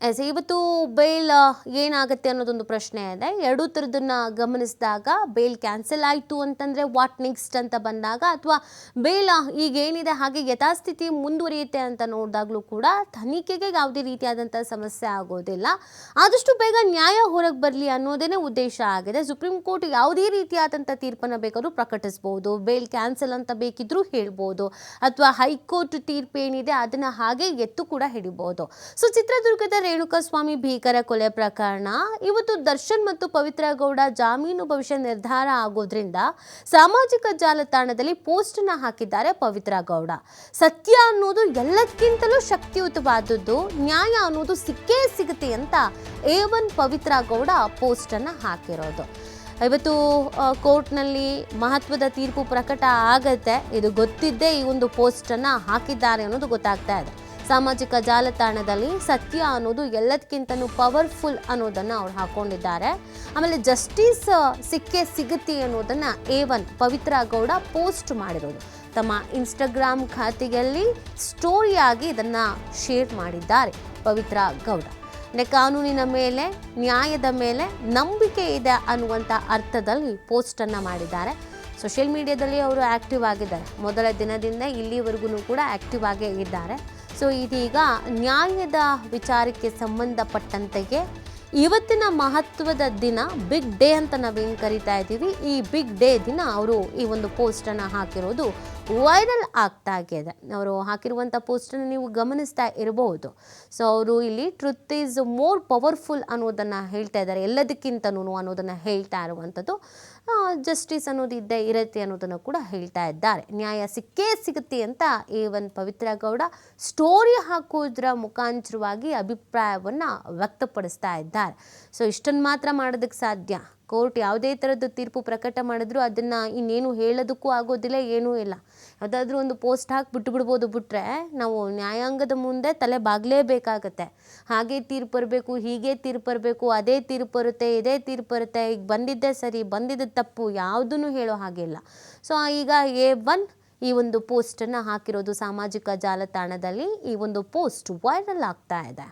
S ಇವತ್ತು bale ಏನಾಗುತ್ತೆ ಅನ್ನೋದೊಂದು ಪ್ರಶ್ನೆ ಇದೆ. ಎರಡೂ ಥರದನ್ನ ಗಮನಿಸಿದಾಗ ಬೇಲ್ ಕ್ಯಾನ್ಸಲ್ ಆಯಿತು ಅಂತಂದರೆ ವಾಟ್ ನೆಕ್ಸ್ಟ್ ಅಂತ ಬಂದಾಗ ಅಥವಾ ಬೇಲ್ ಈಗ ಏನಿದೆ, ಹಾಗೆ ಯಥಾಸ್ಥಿತಿ ಮುಂದುವರಿಯುತ್ತೆ ಅಂತ ನೋಡಿದಾಗಲೂ ಕೂಡ ತನಿಖೆಗೆ ಯಾವುದೇ ರೀತಿಯಾದಂಥ ಸಮಸ್ಯೆ ಆಗೋದಿಲ್ಲ. ಆದಷ್ಟು ಬೇಗ ನ್ಯಾಯ ಹೊರಗೆ ಬರಲಿ ಅನ್ನೋದೇ ಉದ್ದೇಶ ಆಗಿದೆ. ಸುಪ್ರೀಂ ಕೋರ್ಟ್ ಯಾವುದೇ ರೀತಿಯಾದಂಥ ತೀರ್ಪನ್ನು ಬೇಕಾದರೂ ಪ್ರಕಟಿಸ್ಬೋದು. ಬೇಲ್ ಕ್ಯಾನ್ಸಲ್ ಅಂತ ಬೇಕಿದ್ರೂ ಹೇಳ್ಬೋದು. ಅಥವಾ ಹೈಕೋರ್ಟ್ ತೀರ್ಪು ಏನಿದೆ ಅದನ್ನು ಹಾಗೆ ಎತ್ತು ಕೂಡ ಹಿಡಿಬೋದು. ಸೊ ಚಿತ್ರದುರ್ಗದ ರೇಣುಕಾಸ್ವಾಮಿ ಭೀಕರ ಕೊಲೆ ಪ್ರಕರಣ. ಇವತ್ತು ದರ್ಶನ್ ಮತ್ತು ಪವಿತ್ರ ಗೌಡ ಜಾಮೀನು ಭವಿಷ್ಯ ನಿರ್ಧಾರ ಆಗೋದ್ರಿಂದ ಸಾಮಾಜಿಕ ಜಾಲತಾಣದಲ್ಲಿ ಪೋಸ್ಟ್ ಹಾಕಿದ್ದಾರೆ ಪವಿತ್ರ ಗೌಡ ಸತ್ಯ ಅನ್ನೋದು ಎಲ್ಲಕ್ಕಿಂತಲೂ ಶಕ್ತಿಯುತವಾದದ್ದು, ನ್ಯಾಯ ಅನ್ನೋದು ಸಿಕ್ಕೇ ಸಿಗುತ್ತೆ ಅಂತ A one Pavithra Gowda post ಅನ್ನ ಹಾಕಿರೋದು. ಇವತ್ತು ಕೋರ್ಟ್ನಲ್ಲಿ ಮಹತ್ವದ ತೀರ್ಪು ಪ್ರಕಟ ಆಗತ್ತೆ. ಇದು ಗೊತ್ತಿದ್ದೇ ಈ ಒಂದು ಪೋಸ್ಟನ್ನು ಹಾಕಿದ್ದಾರೆ ಅನ್ನೋದು ಗೊತ್ತಾಗ್ತಾ ಇದೆ. ಸಾಮಾಜಿಕ ಜಾಲತಾಣದಲ್ಲಿ ಸತ್ಯ ಅನ್ನೋದು ಎಲ್ಲದಕ್ಕಿಂತನೂ ಪವರ್ಫುಲ್ ಅನ್ನೋದನ್ನು ಅವ್ರು ಹಾಕೊಂಡಿದ್ದಾರೆ. ಆಮೇಲೆ ಜಸ್ಟಿಸ್ ಸಿಕ್ಕೇ ಸಿಗುತ್ತೆ ಅನ್ನೋದನ್ನು A one Pavithra Gowda post ಮಾಡಿರೋದು. ತಮ್ಮ ಇನ್ಸ್ಟಾಗ್ರಾಮ್ ಖಾತೆಯಲ್ಲಿ ಸ್ಟೋರಿಯಾಗಿ ಇದನ್ನು ಶೇರ್ ಮಾಡಿದ್ದಾರೆ ಪವಿತ್ರ ಗೌಡ. ಕಾನೂನಿನ ಮೇಲೆ, ನ್ಯಾಯದ ಮೇಲೆ ನಂಬಿಕೆ ಇದೆ ಅನ್ನುವಂಥ ಅರ್ಥದಲ್ಲಿ ಪೋಸ್ಟನ್ನು ಮಾಡಿದ್ದಾರೆ. ಸೋಷಿಯಲ್ ಮೀಡಿಯಾದಲ್ಲಿ ಅವರು ಆ್ಯಕ್ಟಿವ್ ಆಗಿದ್ದಾರೆ. ಮೊದಲ ದಿನದಿಂದ ಇಲ್ಲಿವರೆಗೂ ಕೂಡ ಆ್ಯಕ್ಟಿವ್ ಆಗೇ ಇದ್ದಾರೆ. ಸೊ ಇದೀಗ ನ್ಯಾಯದ ವಿಚಾರಕ್ಕೆ ಸಂಬಂಧಪಟ್ಟಂತೆಯೇ ಇವತ್ತಿನ ಮಹತ್ವದ ದಿನ ಬಿಗ್ ಡೇ ಅಂತ ನಾವೇನು ಕರಿತಾ ಇದ್ದೀವಿ? ಈ ಬಿಗ್ ಡೇ ದಿನ ಅವರು ಈ ಒಂದು ಪೋಸ್ಟನ್ನು ಹಾಕಿರೋದು ವೈರಲ್ ಆಗ್ತಾ ಇದೆ. ಅವರು ಹಾಕಿರುವಂಥ ಪೋಸ್ಟನ್ನು ನೀವು ಗಮನಿಸ್ತಾ ಇರಬಹುದು ಸೊ ಅವರು ಇಲ್ಲಿ ಟ್ರುತ್ ಈಸ್ ಮೋರ್ ಪವರ್ಫುಲ್ ಅನ್ನೋದನ್ನು ಹೇಳ್ತಾ ಇದ್ದಾರೆ. ಎಲ್ಲದಕ್ಕಿಂತನೂ ಅನ್ನೋದನ್ನು ಹೇಳ್ತಾ ಇರುವಂಥದ್ದು ಜಸ್ಟಿಸ್ ಅನ್ನೋದು ಇದ್ದೇ ಇರುತ್ತೆ ಅನ್ನೋದನ್ನು ಕೂಡ ಹೇಳ್ತಾ ಇದ್ದಾರೆ. ನ್ಯಾಯ ಸಿಕ್ಕೇ ಸಿಗುತ್ತೆ ಅಂತ ಈ ಒಂದು ಪವಿತ್ರ ಗೌಡ ಸ್ಟೋರಿ ಹಾಕೋದ್ರ ಮುಖಾಂತರವಾಗಿ ಅಭಿಪ್ರಾಯವನ್ನು ವ್ಯಕ್ತಪಡಿಸ್ತಾ ಇದ್ದಾರೆ. ಸೊ ಇಷ್ಟನ್ನು ಮಾತ್ರ ಮಾಡೋದಕ್ಕೆ ಸಾಧ್ಯ. ಕೋರ್ಟ್ ಯಾವುದೇ ಥರದ್ದು ತೀರ್ಪು ಪ್ರಕಟ ಮಾಡಿದ್ರು ಅದನ್ನು ಇನ್ನೇನು ಹೇಳೋದಕ್ಕೂ ಆಗೋದಿಲ್ಲ, ಏನೂ ಇಲ್ಲ. ಯಾವುದಾದ್ರೂ ಒಂದು ಪೋಸ್ಟ್ ಹಾಕಿ ಬಿಟ್ಟು ಬಿಡ್ಬೋದು ಬಿಟ್ರೆ ನಾವು ನ್ಯಾಯಾಂಗದ ಮುಂದೆ ತಲೆ ಬಾಗಲೇಬೇಕಾಗತ್ತೆ. ಹಾಗೆ ತೀರ್ಪು ಬರಬೇಕು, ಹೀಗೆ ತೀರ್ಪು ಬರಬೇಕು, ಅದೇ ತೀರ್ಪು ಬರುತ್ತೆ, ಇದೇ ತೀರ್ಪು ಬರುತ್ತೆ, ಈಗ ಬಂದಿದ್ದೇ ಸರಿ, ಬಂದಿದ್ದ ತಪ್ಪು ಯಾವುದನ್ನು ಹೇಳೋ ಹಾಗಿಲ್ಲ ಸೊ ಈಗ ಎ ಒನ್ ಈ ಒಂದು ಪೋಸ್ಟನ್ನು ಹಾಕಿರೋದು ಸಾಮಾಜಿಕ ಜಾಲತಾಣದಲ್ಲಿ ಈ ಒಂದು ಪೋಸ್ಟ್ ವೈರಲ್ ಆಗ್ತಾ ಇದೆ.